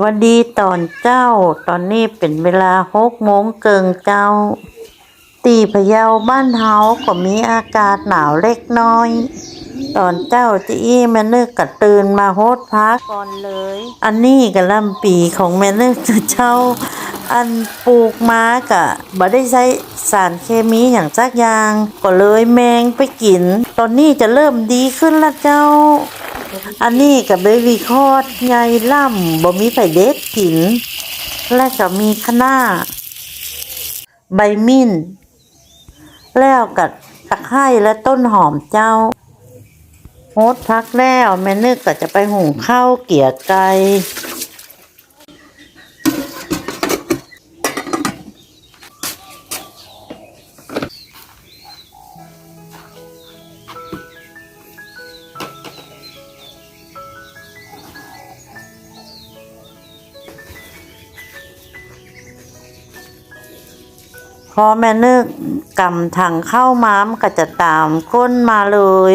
วัสดีตอนเจ้า ตอนนี้เป็นเวลาหกโมงเกิงเจ้า ตีพะเยาบ้านเฮาก็มีอากาศหนาวเล็กน้อย ตอนเจ้าจะอี้แม่นึกกะตื่นมาโฮดพักก่อนเลย อันนี้กะลำปีของแม่นึกจะเจ้าอันปลูกมากะบ่ได้ใช้สารเคมีอย่างจักอย่าง ก็เลยแมงไปกิน ตอนนี้จะเริ่มดีขึ้นละเจ้า อันนี้กับเบบีคอดใหญ่ล่ำบ่มีไผเด็ดกิน และก็มีคน้า ใบมิ้น แล้วกับตะไคร้และต้นหอมเจ้าโฮดพักแล้วแม่นึกก็จะไปหุงข้าวเกี่ยไก่ พอแม่นึกกำถังเข้าม้ามนก็จะตามก้นมาเลย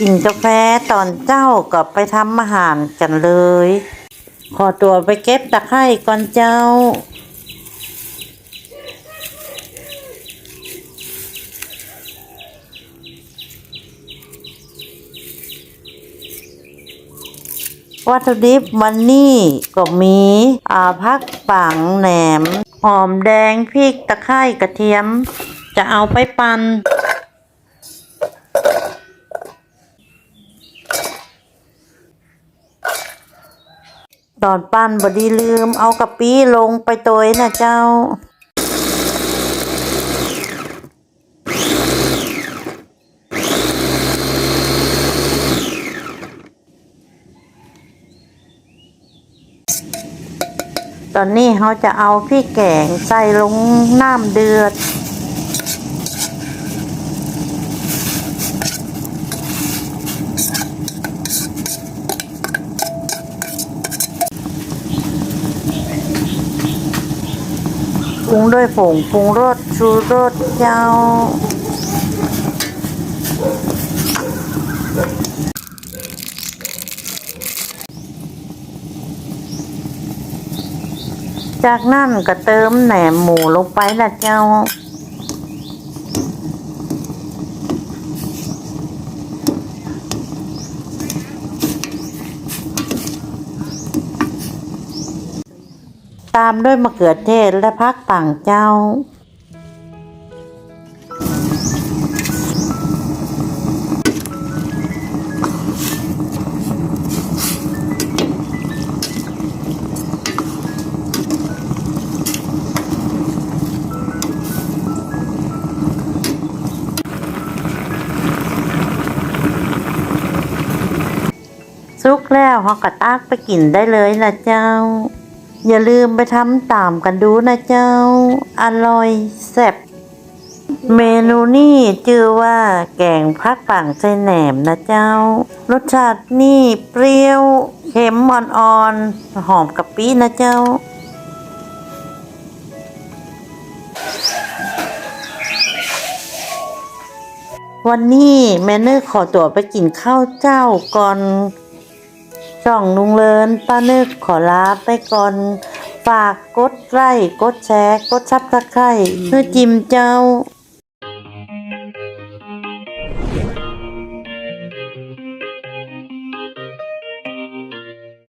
กินกาแฟตอนเจ้าก็ไปทำอาหารกันเลย ขอตัวไปเก็บตะไคร่ก่อนเจ้า วัตถุดิบวันนี้ก็มีอาพักปังแหนม หอมแดงพริกตะไคร้กระเทียม จะเอาไปปั่น ตอนปั้นบดีลืมเอากะปิลงไปตัวนะเจ้า ตอนนี้เขาจะเอาพี่แกงใส่ลงน้ำเดือด รุงด้วยผงปรุงรสชูรสเจ้า จากนั้นก็เติมแหนมหมูลงไปนะเจ้า ตามด้วยมะเขือเทศและพักต่างเจ้าสุกแล้วเขาก็ตากไปกินได้เลยนะเจ้า อย่าลืมไปทำตามกันดูนะเจ้า อร่อยแซ่บเมนูนี่ชื่อว่าแกงพักปังใส่แหนมนะเจ้า รสชาตินี่เปรี้ยวเค็มอ่อนๆ หอมกะปินะเจ้า วันนี้แม่เนอร์ขอตัวไปกินข้าวเจ้าก่อน ช่องลุงเลินป้านึกขอลาไปก่อน ฝากกดไลค์กดแชร์ กดซับสไครต์เพื่อจิมเจ้า